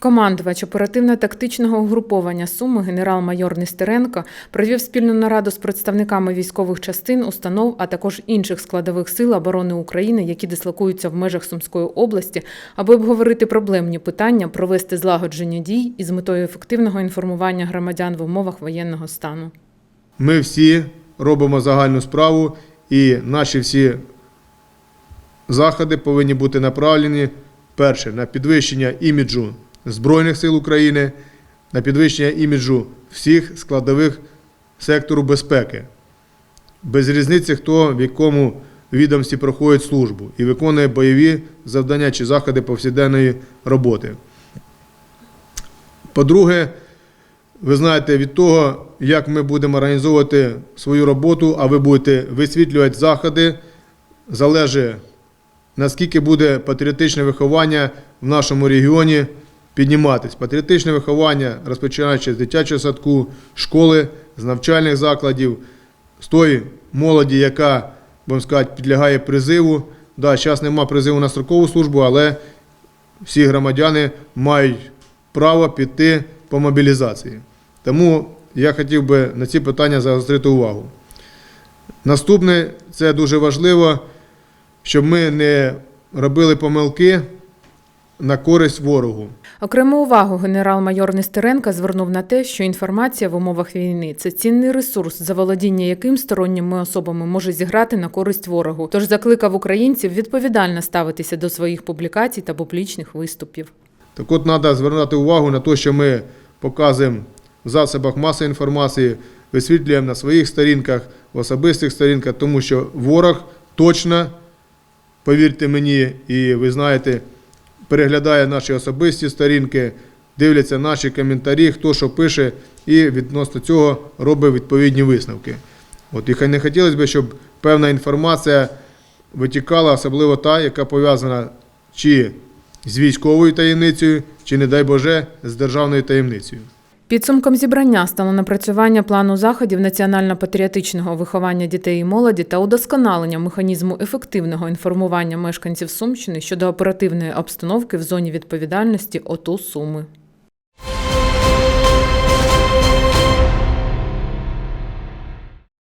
Командувач оперативно-тактичного угруповання Суми генерал-майор Нестеренко провів спільну нараду з представниками військових частин, установ, а також інших складових сил оборони України, які дислокуються в межах Сумської області, аби обговорити проблемні питання, провести злагодження дій із метою ефективного інформування громадян в умовах воєнного стану. Ми всі робимо загальну справу, і наші всі заходи повинні бути направлені перше на підвищення іміджу Збройних сил України, на підвищення іміджу всіх складових сектору безпеки. Без різниці, хто в якому відомстві проходить службу і виконує бойові завдання чи заходи повсякденної роботи. По-друге, ви знаєте, від того, як ми будемо організовувати свою роботу, а ви будете висвітлювати заходи, залежить, наскільки буде патріотичне виховання в нашому регіоні підніматись. Патріотичне виховання, розпочинаючи з дитячого садку, школи, з навчальних закладів, з тої молоді, яка, будемо сказати, підлягає призиву. Да, зараз нема призиву на строкову службу, але всі громадяни мають право піти по мобілізації. Тому я хотів би на ці питання загострити увагу. Наступне це дуже важливо, щоб ми не робили помилки на користь ворогу. Окрему увагу генерал-майор Нестеренко звернув на те, що інформація в умовах війни це цінний ресурс, за володіння яким сторонніми особами може зіграти на користь ворогу. Тож закликав українців відповідально ставитися до своїх публікацій та публічних виступів. Так от треба звернути увагу на те, що ми показуємо в засобах масової інформації, висвітлюємо на своїх сторінках, в особистих сторінках, тому що ворог точно, повірте мені, і ви знаєте, переглядає наші особисті сторінки, дивляться наші коментарі, хто що пише, і відносно цього робить відповідні висновки. От і хай не хотілося б, щоб певна інформація витікала, особливо та, яка пов'язана чи з військовою таємницею, чи, не дай Боже, з державною таємницею. Підсумком зібрання стало напрацювання плану заходів національно-патріотичного виховання дітей і молоді та удосконалення механізму ефективного інформування мешканців Сумщини щодо оперативної обстановки в зоні відповідальності ОТУ Суми.